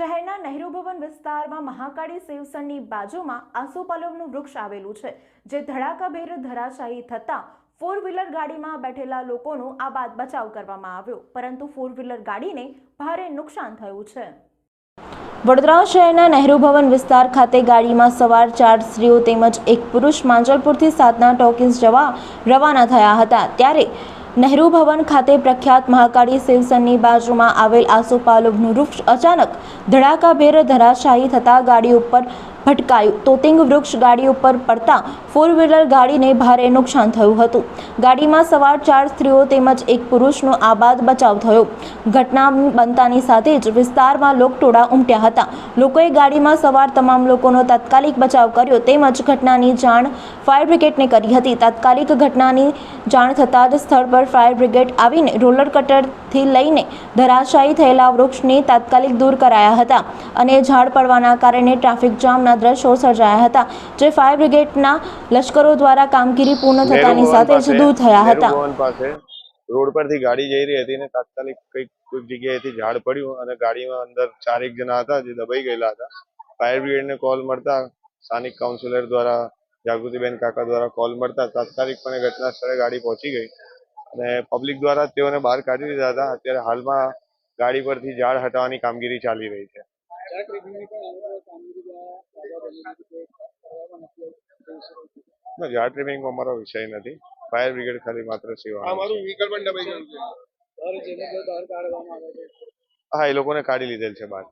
શહેરના નહેરુ ભવન વિસ્તારમાં મહાકાળી શિવસનની બાજુમાં આસોપાલવનું વૃક્ષ આવેલું છે, જે ધડાકાભેર ધરાશાયી થતાં ફોર વ્હીલર ગાડીમાં બેઠેલા લોકોનો આ બાદ બચાવ કરવામાં આવ્યો, પરંતુ ફોર વ્હીલર ગાડીને ભારે નુકસાન થયું છે. વડોદરા શહેરના નહેરુ ભવન વિસ્તાર ખાતે ગાડીમાં સવાર ચાર સ્ત્રીઓ તેમજ એક પુરુષ માંજલપુરથી સાતના ટોકીન્સ જવા રવાના થયા હતા, ત્યારે નહેરુ ભવન ખાતે પ્રખ્યાત મહાકાળી શિવસનની બાજુમાં આવેલ આસોપાલવનું વૃક્ષ અચાનક ધડાકાભેર ધરાશાયી થતાં ગાડી ઉપર ભટકાયું. તોતિંગ વૃક્ષ ગાડી ઉપર પડતા ફોર વ્હીલર ગાડીને ભારે નુકસાન થયું હતું. ગાડીમાં સવાર ચાર સ્ત્રીઓ તેમજ એક પુરુષનો આબાદ બચાવ થયો. ઘટના બનતાની સાથે જ વિસ્તારમાં લોકટોળા ઉમટ્યા હતા. લોકોએ ગાડીમાં સવાર તમામ લોકોનો તાત્કાલિક બચાવ કર્યો તેમજ ઘટનાની જાણ ફાયર બ્રિગેડને કરી હતી. તાત્કાલિક ઘટનાની જાણ થતાં જ સ્થળ પર ફાયર બ્રિગેડ આવીને રોલર કટરથી લઈને ધરાશાયી થયેલા વૃક્ષને તાત્કાલિક દૂર કરાયા હતા અને ઝાડ પડવાના કારણે ટ્રાફિક જામના દ્રશ્યો સર્જાયા હતા જે ફાયર બ્રિગેડના લશ્કરો દ્વારા કામગીરી પૂર્ણ થતાની સાથે જ દૂર થયા હતા. રોડ પરથી ગાડી જઈ રહી હતી ને તાત્કાલિક કંઈક કોઈક જગ્યાએથી ઝાડ પડ્યું અને ગાડીમાં અંદર ચારેક જણા હતા જે દબાઈ ગયેલા હતા. ફાયર બ્રિગેડને કોલ મળતા સ્થાનિક કાઉન્સિલર દ્વારા જાગૃતિબેન કાકા દ્વારા કોલ મળતા તાત્કાલિકપણે ઘટના સ્થળે ગાડી પહોંચી ગઈ અને પબ્લિક દ્વારા તેઓને બહાર કાઢી દીધા હતા. અત્યારે હાલમાં ગાડી પરથી ઝાડ હટાવવાની કામગીરી ચાલી રહી છે. ઝાડ ટ્રીમિંગમાં અમારો વિષય નથી. ફાયર બ્રિગેડ ખાલી માત્ર સેવા અમારું વ્હીકલ પણ દબાઈ ગયું છે. હા એ લોકોને કાઢી લીધેલ છે બહાર.